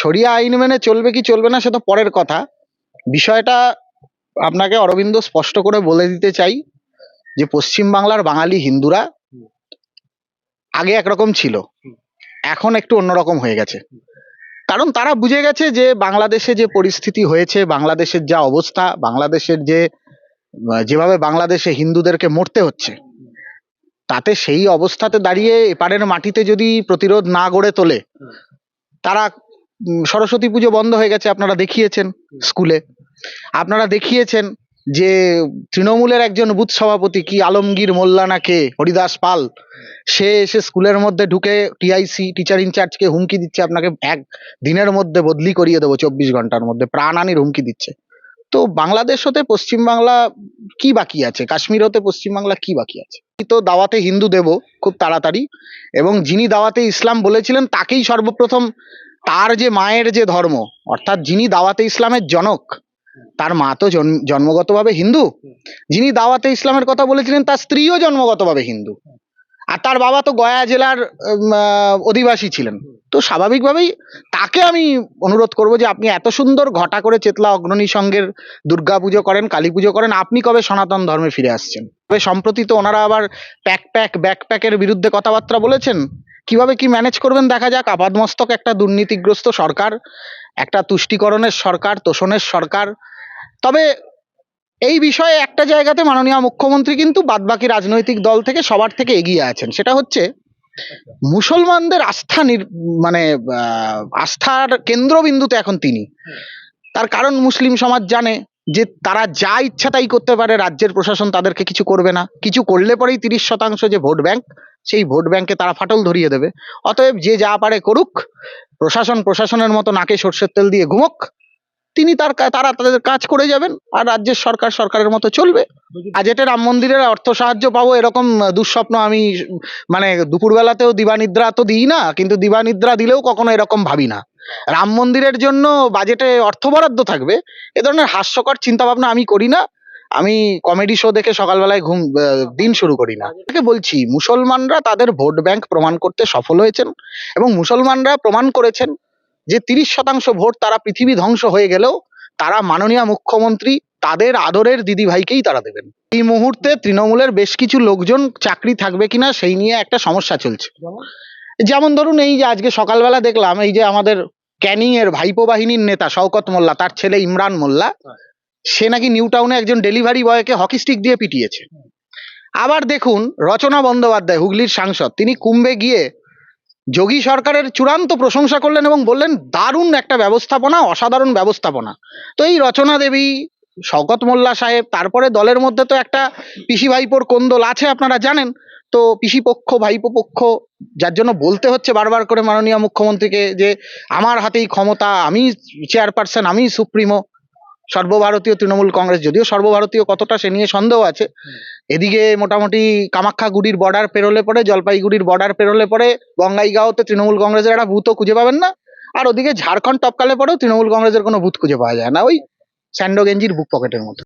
সরিয়া আইন মেনে চলবে কি চলবে না সে তো পরের কথা। বিষয়টা আপনাকে অরবিন্দ স্পষ্ট করে বলে দিতে চাই যে পশ্চিম বাংলার বাঙালি হিন্দুরা আগে একরকম ছিল, এখন একটু অন্যরকম হয়ে গেছে। কারণ তারা বুঝে গেছে যে বাংলাদেশে যে পরিস্থিতি হয়েছে, বাংলাদেশের যা অবস্থা, বাংলাদেশের যে, যেভাবে বাংলাদেশে হিন্দুদেরকে মরতে হচ্ছে, তাতে সেই অবস্থাতে দাঁড়িয়ে এপারের মাটিতে যদি প্রতিরোধ না গড়ে তোলে, তারা সরস্বতী পুজো বন্ধ হয়ে গেছে, আপনারা দেখিয়েছেন স্কুলে। আপনারা দেখিয়েছেন যে তৃণমূলের একজন বুথ সভাপতি কি আলমগীর মোল্লা না কে হরিদাস পাল, সে এসে স্কুলের মধ্যে ঢুকে টিআইসি টিচার ইনচার্জকে হুমকি দিচ্ছে, আপনাকে এক দিনের মধ্যে বদলি করিয়ে দেবো চব্বিশ ঘণ্টার মধ্যে, প্রাণহানির হুমকি দিচ্ছে। তো বাংলাদেশ হতে পশ্চিমবাংলা কি বাকি আছে? কাশ্মীর হতে পশ্চিমবাংলা কি বাকি আছে? তো দাওয়াতে হিন্দু দেব, খুব তাড়াতাড়ি, এবং যিনি দাওয়াতে ইসলাম বলেছিলেন, তাকেই সর্বপ্রথম তার যে মায়ের যে ধর্ম, অর্থাৎ যিনি দাওয়াতে ইসলামের জনক, তার মা তো জন্ম- জন্মগতভাবে হিন্দু। যিনি দাওয়াতে ইসলামের কথা বলেছিলেন, তার স্ত্রীও জন্মগতভাবে হিন্দু। আর তার বাবা তো গয়া জেলার অধিবাসী ছিলেন। তো স্বাভাবিকভাবেই তাকে আমি অনুরোধ করব যে আপনি এত সুন্দর ঘটা করে চেতলা অগ্রণী সঙ্গের দুর্গা পুজো করেন, কালী পুজো করেন, আপনি কবে সনাতন ধর্মে ফিরে আসছেন? তবে সম্প্রতি তো ওনারা আবার প্যাক প্যাক ব্যাক প্যাকের বিরুদ্ধে কথাবার্তা বলেছেন। কীভাবে কি ম্যানেজ করবেন দেখা যাক। আপাদমস্তক একটা দুর্নীতিগ্রস্ত সরকার, একটা তুষ্টিকরণের সরকার, তোষণের সরকার। তবে এই বিষয়ে একটা জায়গাতে মাননীয় মুখ্যমন্ত্রী কিন্তু বাদবাকি রাজনৈতিক দল থেকে সবার থেকে এগিয়ে আছেন। সেটা হচ্ছে মুসলমানদের আস্থা মানে আস্থার কেন্দ্রবিন্দুতে এখন তিনি। তার কারণ মুসলিম সমাজ জানে। যে তারা যা ইচ্ছা তাই করতে পারে, রাজ্যের প্রশাসন তাদেরকে কিছু করবে না। কিছু করলে পরেই তিরিশ শতাংশ যে ভোট ব্যাংক, সেই ভোট ব্যাংকে তারা ফাটল ধরিয়ে দেবে। অতএব যে যা পারে করুক, প্রশাসন প্রশাসনের মতো নাকে সর্ষের তেল দিয়ে ঘুমোক তিনি তার তারা তাদের কাজ করে যাবেন আর রাজ্যের সরকার সরকারের মতো চলবে। বাজেটে রাম মন্দিরের অর্থ সাহায্য পাবো, এরকম দুঃস্বপ্ন আমি মানে দুপুরবেলাতেও দিবানিদ্রা তো দিই না, কিন্তু দিবানিদ্রা দিলেও কখনো এরকম ভাবি না। রাম মন্দিরের জন্য বাজেটে অর্থ বরাদ্দ থাকবে, এ ধরনের হাস্যকর চিন্তা ভাবনা আমি করি না। আমি কমেডি শো দেখে সকালবেলায় ঘুম দিন শুরু করি না। এটাকে বলছি, মুসলমানরা তাদের ভোট ব্যাংক প্রমাণ করতে সফল হয়েছেন এবং মুসলমানরা প্রমাণ করেছেন যে তিরিশ শতাংশ ভোট তারা পৃথিবী ধ্বংস হয়ে গেলেও তারা মাননীয় মুখ্যমন্ত্রী তাদের আদরের দিদি ভাইকেই তারা দেবেন। এই মুহূর্তে তৃণমূলের বেশ কিছু লোকজন চাকরি থাকবে কিনা সেই নিয়ে একটা সমস্যা চলছে। যেমন? ধরুন এই যে আজকে সকালবেলা দেখলাম এই যে আমাদের ক্যানিং এর ভাইপো বাহিনীর নেতা শওকত মোল্লা তার ছেলে ইমরান মোল্লা সে নাকি নিউ টাউনে একজন ডেলিভারি বয়কে হকি স্টিক দিয়ে পিটিয়েছে। আবার দেখুন রচনা বন্দ্যোপাধ্যায় হুগলির সাংসদ তিনি কুম্ভে গিয়ে যোগী সরকারের চূড়ান্ত প্রশংসা করলেন এবং বললেন, দারুণ একটা ব্যবস্থাপনা, অসাধারণ ব্যবস্থাপনা। তো এই রচনা দেবী, শওকত মোল্লা সাহেব, তারপরে দলের মধ্যে তো একটা পিসি ভাইপোর কোন্দল আছে আপনারা জানেন, তো পিসি পক্ষ, ভাইপো পক্ষ, যার জন্য বলতে হচ্ছে বারবার করে মাননীয় মুখ্যমন্ত্রীকে যে, আমার হাতেই ক্ষমতা, আমি চেয়ারপারসন, আমি সুপ্রিমো, সর্বভারতীয় তৃণমূল কংগ্রেস, যদিও সর্বভারতীয় কতটা সে নিয়ে সন্দেহ আছে এদিকে মোটামুটি কামাখ্যাগুড়ির বর্ডার পেরোলে পরে, জলপাইগুড়ির বর্ডার পেরোলে পরে বঙ্গাইগাঁও তো তৃণমূল কংগ্রেসের একটা বুথও খুঁজে পাবেন না। আর ওদিকে ঝাড়খণ্ড টপকালে পরেও তৃণমূল কংগ্রেসের কোনো বুথ খুঁজে পাওয়া যায় না। ওই স্যান্ডো গেঞ্জির বুক পকেটের মতো।